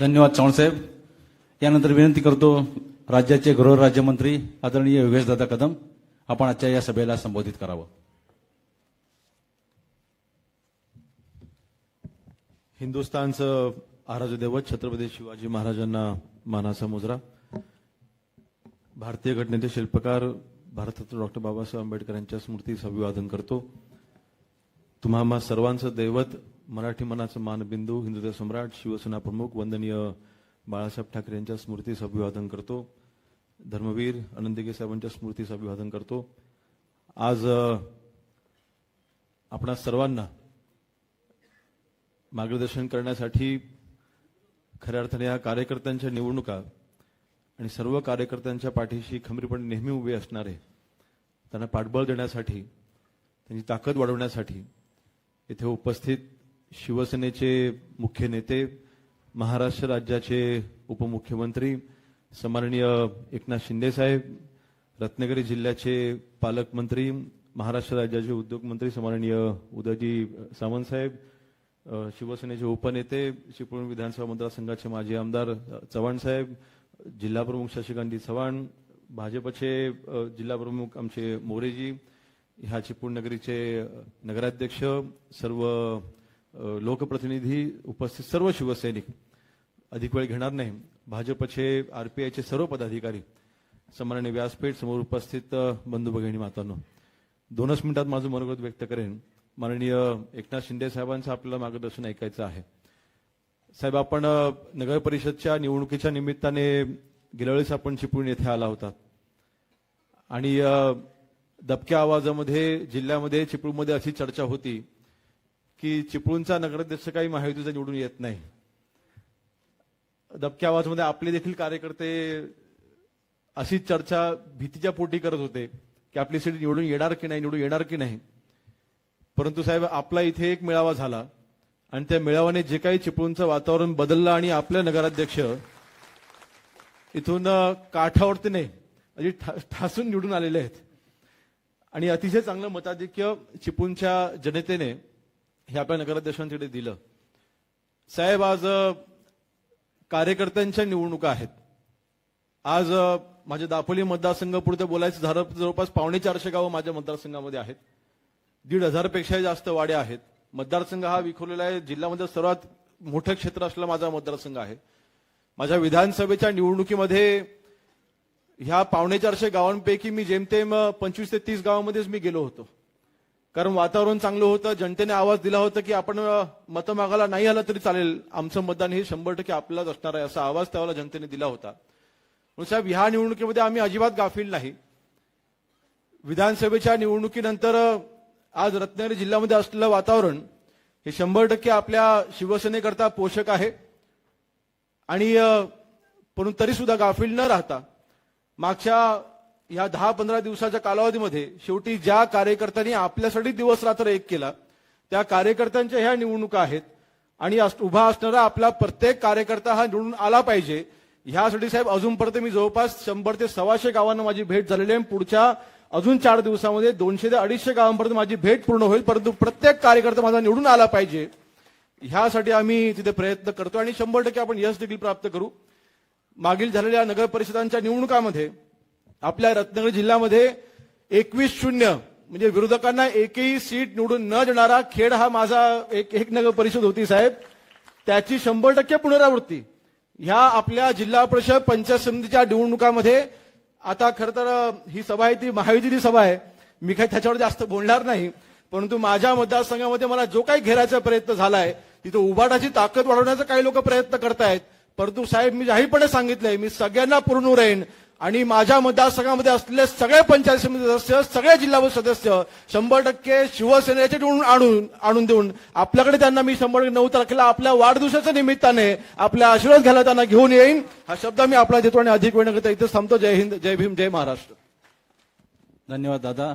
धन्यवाद चव्हाणसाहेब यानंतर विनंती करतो राज्याचे गृहराज्यमंत्री आदरणीय योगेशदादा कदम आपण आजच्या या सभेला संबोधित करावं. हिंदुस्थानचं आराध्य दैवत छत्रपती शिवाजी महाराजांना मानाचा मुजरा. भारतीय घटनेचे शिल्पकार भारतरत्न डॉक्टर बाबासाहेब आंबेडकर यांच्या स्मृतीस अभिवादन करतो. तुम्हा सर्वांचं दैवत मराठी मनाचं मानबिंदू हिंदुत्व सम्राट शिवसेना प्रमुख वंदनीय बाळासाहेब ठाकरे यांच्या स्मृतीस अभिवादन करतो. धर्मवीर आनंदगे साहेबांच्या स्मृतीस अभिवादन करतो. आज अ, आपणा सर्वांना मार्गदर्शन करण्यासाठी खऱ्या अर्थाने या कार्यकर्त्यांच्या निवडणुका आणि सर्व कार्यकर्त्यांच्या पाठीशी खंबीरपणे नेहमी उभे असणारे त्यांना पाठबळ देण्यासाठी त्यांची ताकद वाढवण्यासाठी इथे उपस्थित शिवसेनेचे मुख्य नेते महाराष्ट्र राज्याचे उपमुख्यमंत्री सन्माननीय एकनाथ शिंदे साहेब रत्नागिरी जिल्ह्याचे पालकमंत्री महाराष्ट्र राज्याचे उद्योगमंत्री सन्माननीय उदयजी सावंत साहेब शिवसेनेचे उपनेते चिपळूण विधानसभा मतदारसंघाचे माजी आमदार चव्हाण साहेब जिल्हाप्रमुख शशिकांतजी चव्हाण भाजपचे जिल्हाप्रमुख आमचे मोरेजी ह्या चिपळूण नगरीचे नगराध्यक्ष सर्व लोकप्रतिनिधी उपस्थित सर्व शिवसैनिक. अधिक वेळ घेणार नाही. भाजपचे आरपीआयचे सर्व पदाधिकारी सन्माननीय व्यासपीठ समोर उपस्थित बंधू भगिनी मातांनो. दोनच मिनिटात माझं मनोगत व्यक्त करेन. माननीय एकनाथ शिंदे साहेबांचं आपल्याला मार्गदर्शन ऐकायचं आहे. साहेब आपण नगर परिषदच्या निवडणुकीच्या निमित्ताने गेल्या वेळेस आपण चिपळूण येथे आला होता. आणि दबक्या आवाजामध्ये जिल्ह्यामध्ये चिपळूणमध्ये अशी चर्चा होती. की चिपळूणचा नगराध्यक्ष काही महायुतीचा निवडून येत नाही. दबक्या आवाजमध्ये आपले देखील कार्यकर्ते अशी चर्चा भीतीच्या पोटी करत होते की आपली सीट निवडून येणार की नाही निवडून येणार की नाही. परंतु साहेब आपला इथे एक मेळावा झाला आणि त्या मेळाव्याने जे काही चिपळूणचं वातावरण बदललं आणि आपल्या नगराध्यक्ष इथून काठावरती नाही म्हणजे ठा- ठासून निवडून आलेले आहेत. आणि अतिशय चांगलं मताधिक्य चिपळूणच्या जनतेने हे आपल्या नगराध्यक्षांकडे दिलं. साहेब आज कार्यकर्त्यांच्या निवडणुका आहेत. आज माझ्या दापोली मतदारसंघ बोलायचं झालं जवळपास पावणे चारशे गावं माझ्या मतदारसंघामध्ये आहेत. दीड हजारपेक्षाही जास्त वाड्या आहेत. मतदारसंघ हा विखुरलेला आहे. जिल्ह्यामध्ये सर्वात मोठं क्षेत्र असलेला माझा मतदारसंघ आहे. माझ्या विधानसभेच्या निवडणुकीमध्ये ह्या पावणे चारशे गावांपैकी मी जेमतेम पंचवीस ते तीस गावामध्येच मी गेलो होतो. कारण वातावरण चांगलं होतं जनतेने आवाज दिला होता की आपण मतं मागायला नाही आलं तरी चालेल. आमचं मतदान हे शंभर टक्के आपल्यालाच असणार आहे असा आवाज त्यावेळेला जनतेने दिला होता. म्हणून साहेब ह्या निवडणुकीमध्ये आम्ही अजिबात गाफील नाही. विधानसभेच्या निवडणुकीनंतर आज रत्नागिरी जिल्ह्यामध्ये असलेलं वातावरण हे शंभर टक्के आपल्या शिवसेनेकरता पोषक आहे. आणि परंतु तरी सुद्धा गाफील न राहता मागच्या या दहा पंधरा दिवसाच्या कालावधीमध्ये शेवटी ज्या कार्यकर्त्यांनी आपल्यासाठी दिवस रात्र एक केला त्या कार्यकर्त्यांच्या ह्या निवडणुका आहेत. आणि अस- उभा असणारा आपला प्रत्येक कार्यकर्ता हा निवडून आला पाहिजे. ह्यासाठी साहेब अजूनपर्यंत मी जवळपास शंभर ते सव्वाशे गावांना माझी भेट झालेली आहे. पुढच्या अजून चार दिवसामध्ये दोनशे ते अडीचशे गावांपर्यंत माझी भेट पूर्ण होईल. परंतु प्रत्येक कार्यकर्ता माझा निवडून आला पाहिजे. ह्यासाठी आम्ही तिथे प्रयत्न करतो आणि शंभर टक्के आपण यश देखील प्राप्त करू. मागील झालेल्या नगर परिषदांच्या निवडणुकामध्ये आपल्या रत्नागिरी जिल्ह्यामध्ये एकवीस शून्य म्हणजे विरोधकांना एकही सीट निवडून न देणारा खेड हा माझा एक एक नगर परिषद होती साहेब. त्याची शंभर टक्के पुनरावृत्ती. ह्या आपल्या जिल्हा परिषद पंचायत समितीच्या निवडणुकामध्ये आता खर तर ही सभा आहे ती महायुतीची सभा आहे. मी काही त्याच्यावर जास्त बोलणार नाही. परंतु माझ्या मतदारसंघामध्ये मला जो काही घेरायचा प्रयत्न झालाय तिथे उभाटाची ताकद वाढवण्याचा काही लोक प्रयत्न करतायत. परंतु साहेब मी जाहीरपणे सांगितलंय मी सगळ्यांना पूर्ण राहीन. आणि माझ्या मतदारसंघामध्ये असलेले सगळे पंचायत समिती सदस्य सगळे जिल्हा परिषद सदस्य शंभर टक्के शिवसेनेचे निवडून आणून आणून देऊन आपल्याकडे त्यांना मी शंभर टक्के नऊ तारखेला आपल्या वाढदिवसाच्या निमित्ताने आपल्या आशीर्वाद घ्यायला त्यांना घेऊन येईन. हा शब्द मी आपला देतो आणि अधिक वेळ करता इथं थांबतो. जय हिंद जय भीम जय महाराष्ट्र. धन्यवाद दादा.